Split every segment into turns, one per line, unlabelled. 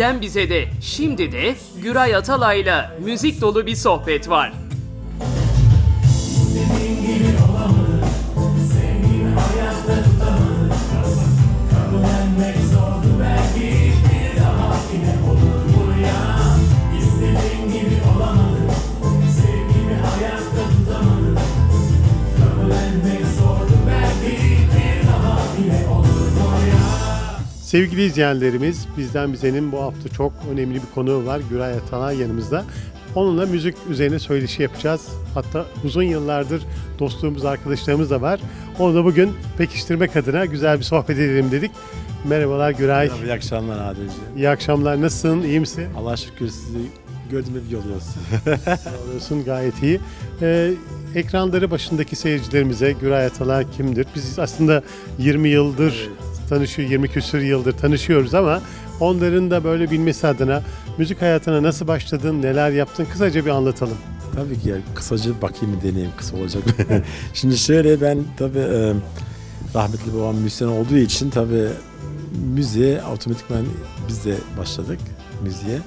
Bizden bize de şimdi de Güray Atalay'la müzik dolu bir sohbet var.
Sevgili izleyenlerimiz, bizden bizenin bu hafta çok önemli bir konuğu var. Güray Atalay yanımızda. Onunla müzik üzerine söyleşi yapacağız. Hatta uzun yıllardır dostluğumuz, arkadaşlarımız da var. Onu da bugün pekiştirmek adına güzel bir sohbet edelim dedik. Merhabalar Güray.
İyi akşamlar Adilci.
İyi akşamlar. Nasılsın? İyi misin?
Allah şükür sizi gördüm hep yoluyoruz.
Sağ olasın. Gayet iyi. Ee, ekranları başındaki seyircilerimize Güray Atalay kimdir? Biz aslında 20 yıldır tanışıyor, 20 küsur yıldır tanışıyoruz ama onların da böyle bilmesi adına müzik hayatına nasıl başladın, neler yaptın kısaca bir anlatalım.
tabii ki ya, kısaca bakayım bir deneyeyim kısa olacak. Şimdi şöyle ben tabii e, rahmetli babam müzisyen olduğu için tabii müziğe otomatikman biz de başladık müziğe.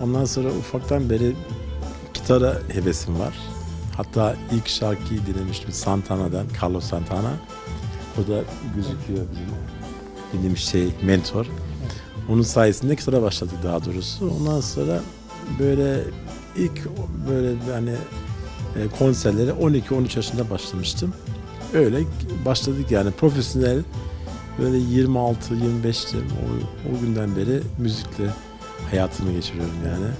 Ondan sonra ufaktan beri gitara hevesim var. Hatta ilk şarkıyı dinlemiştim Santana'dan, Carlos Santana. O da gözüküyor bizim benim şey mentor. Onun sayesinde gitara başladık daha doğrusu. Ondan sonra böyle ilk böyle hani e, konserlere 12-13 yaşında başlamıştım. Öyle başladık yani profesyonel böyle 26-25 o, o günden beri müzikle hayatımı geçiriyorum yani.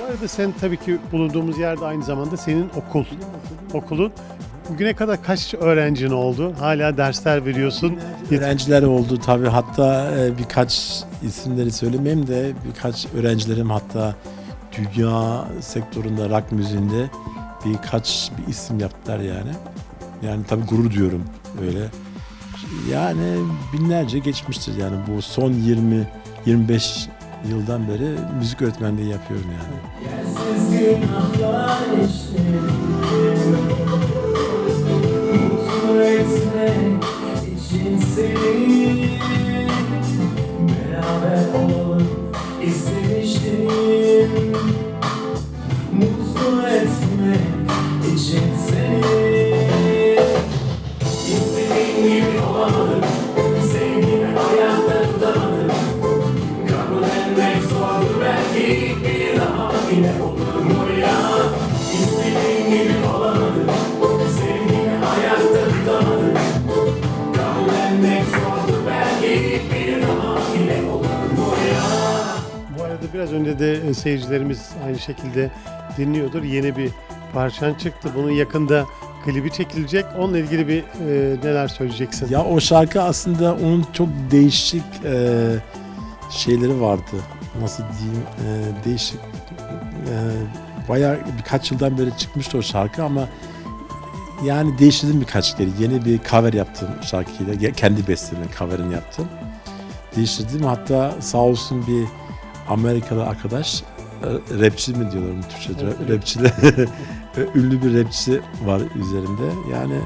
Bu arada sen tabii ki bulunduğumuz yerde aynı zamanda senin okul. Okulun. Bugüne kadar kaç öğrencin oldu? Hala dersler veriyorsun.
Öğrenciler oldu tabii hatta e, birkaç isimleri söylemeyeyim de birkaç öğrencilerim hatta dünya sektöründe rock müziğinde birkaç bir isim yaptılar yani. Yani tabii gurur duyuyorum öyle. Yani binlerce geçmiştir yani bu son 20 25 yıldan beri müzik öğretmenliği yapıyorum yani.
Yersiz Zordu belki bir daha yine olur mu ya İstediğin gibi olamadım Sevgimi hayatta tutamadım Kabullenmek zordu belki bir daha yine olur mu ya
Bu arada biraz önce de e, seyircilerimiz aynı şekilde dinliyordur. Yeni bir parçan çıktı. Bunun yakında klibi çekilecek. Onunla ilgili bir e, neler söyleyeceksin?
Ya o şarkı aslında onun çok değişik e, şeyleri vardı. Nasıl diyeyim? E, değişik e, bayağı birkaç yıldan beri çıkmıştı o şarkı ama yani değiştirdim birkaç kere. Yeni bir cover yaptım şarkıyla. Kendi bestemin cover'ını yaptım. Değiştirdim. Hatta sağ olsun bir Amerikalı arkadaş e, rapçi mi diyorlar onu Türkçe'de?
Evet,
Rapçi de ünlü bir rapçi var üzerinde. Yani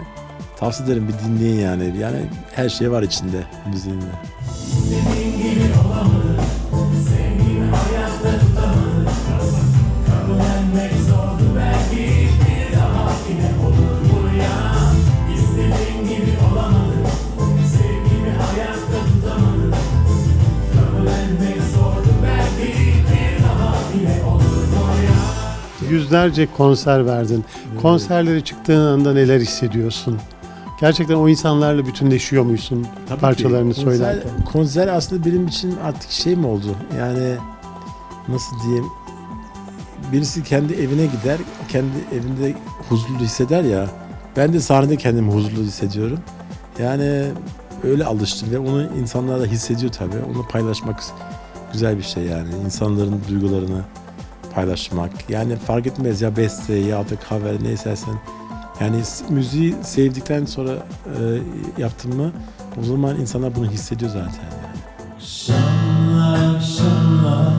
tavsiye ederim bir dinleyin yani. Yani her şey var içinde müziğinde.
Yüzlerce konser verdin. Konserlere çıktığın anda neler hissediyorsun? Gerçekten o insanlarla bütünleşiyor musun
Tabii
parçalarını
ki. konser,
söylerken?
Konser aslında benim için artık şey mi oldu? Yani nasıl diyeyim? Birisi kendi evine gider, kendi evinde huzurlu hisseder ya. Ben de sahnede kendimi huzurlu hissediyorum. Yani öyle alıştım ve onu insanlar da hissediyor tabii. Onu paylaşmak güzel bir şey yani. İnsanların duygularını paylaşmak. Yani fark etmez ya beste ya da cover ne istersen. Yani müziği sevdikten sonra e, yaptın mı o zaman insanlar bunu hissediyor zaten yani.
Akşamlar akşamlar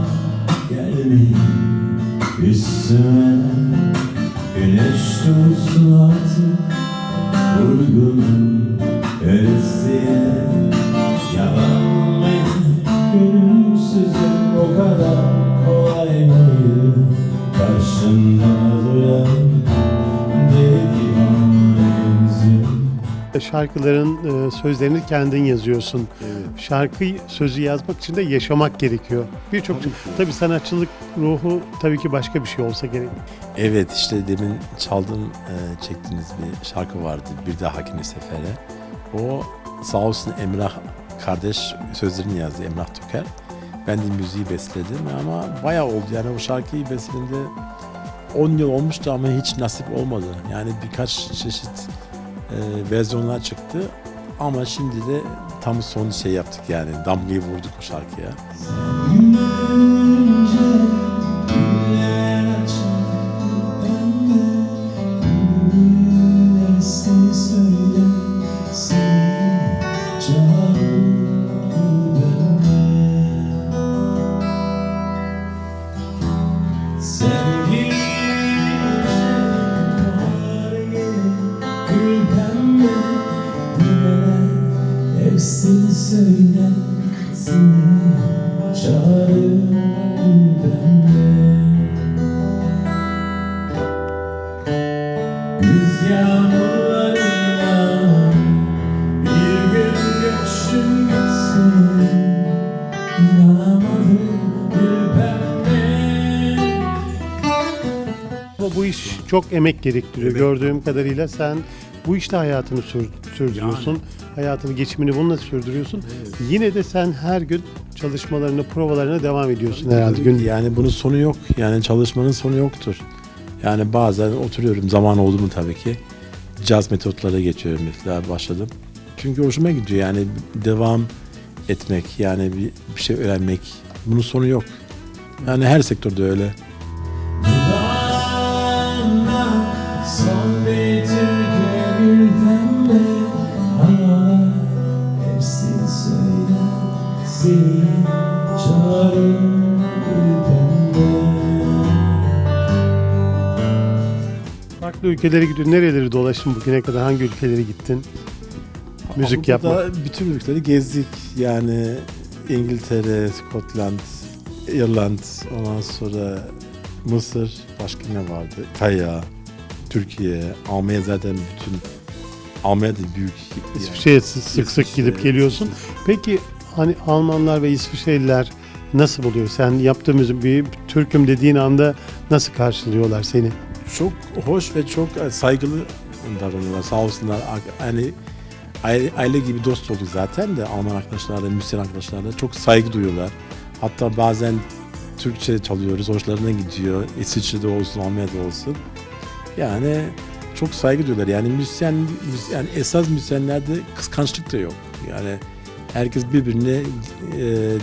gelmeyin üstüme Güneş doğsun artık vurgunum
Şarkıların e, sözlerini kendin yazıyorsun. Şarkı sözü yazmak için de yaşamak gerekiyor. Birçok tabii sanatçılık ruhu tabii ki başka bir şey olsa gerek.
Evet işte demin çaldığım, e, çektiğiniz bir şarkı vardı. Bir daha hakine sefere. O sağ olsun Emrah kardeş sözlerini yazdı Emrah Tüker. Ben de müziği besledim ama bayağı oldu. Yani o şarkıyı beslediğimde 10 yıl olmuştu ama hiç nasip olmadı. Yani birkaç çeşit e, versiyonlar çıktı. Ama şimdi de tam son şey yaptık yani. Damgayı vurduk o şarkıya.
Çok emek gerektiriyor. Gördüğüm kadarıyla sen bu işte hayatını sür- sürdürüyorsun. Hayatını, geçimini bununla sürdürüyorsun. Yine de sen her gün çalışmalarına, provalarına devam ediyorsun herhalde. Gün
Yani bunun sonu yok. Yani çalışmanın sonu yoktur. Yani bazen oturuyorum zaman oldu mu tabii ki. Caz metotlara geçiyorum mesela başladım. Çünkü hoşuma gidiyor yani devam etmek yani bir, bir şey öğrenmek. Bunun sonu yok. Yani her sektörde öyle.
Farklı ülkelere gidiyor. Nereleri dolaştın bugüne kadar? Hangi ülkelere gittin? Müzik yapma.
Bütün ülkeleri gezdik. Yani İngiltere, Skotland, İrland, ondan sonra Mısır, başka ne vardı? Kaya, Türkiye, Almanya zaten bütün Almanya da büyük. yani.
İsviçre'ye sık sık
İsviçre,
gidip geliyorsun. Peki hani Almanlar ve İsviçreliler nasıl buluyor? Sen yaptığımız bir Türk'üm dediğin anda nasıl karşılıyorlar seni?
Çok hoş ve çok e, saygılı davranıyorlar. Sağ olsunlar. Yani aile, aile gibi dost olduk zaten de Alman arkadaşlarla, müzisyen arkadaşlarla çok saygı duyuyorlar. Hatta bazen Türkçe çalıyoruz, hoşlarına gidiyor. İsviçre'de olsun, Almanya'da olsun. Yani çok saygı duyuyorlar. Yani müzisyen, müzisyen esas müzisyenlerde kıskançlık da yok. Yani herkes birbirine e,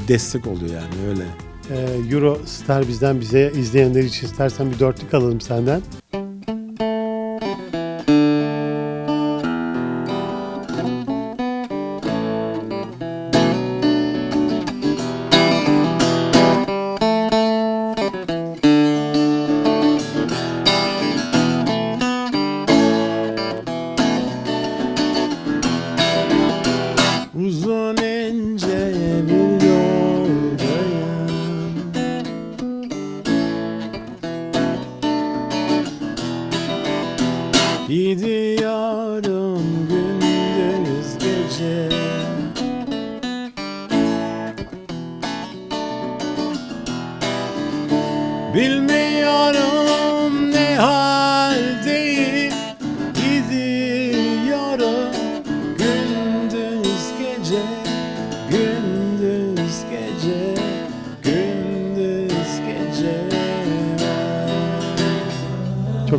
destek oluyor yani öyle.
Euro Star bizden bize izleyenler için istersen bir dörtlük alalım senden.
Easy.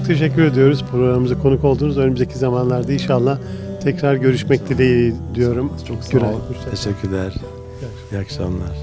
Çok teşekkür ediyoruz programımıza konuk olduğunuz. Önümüzdeki zamanlarda inşallah tekrar görüşmek dileğiyle diyorum.
Çok sağ
Güray
ol.
Mürsel.
Teşekkürler. İyi akşamlar.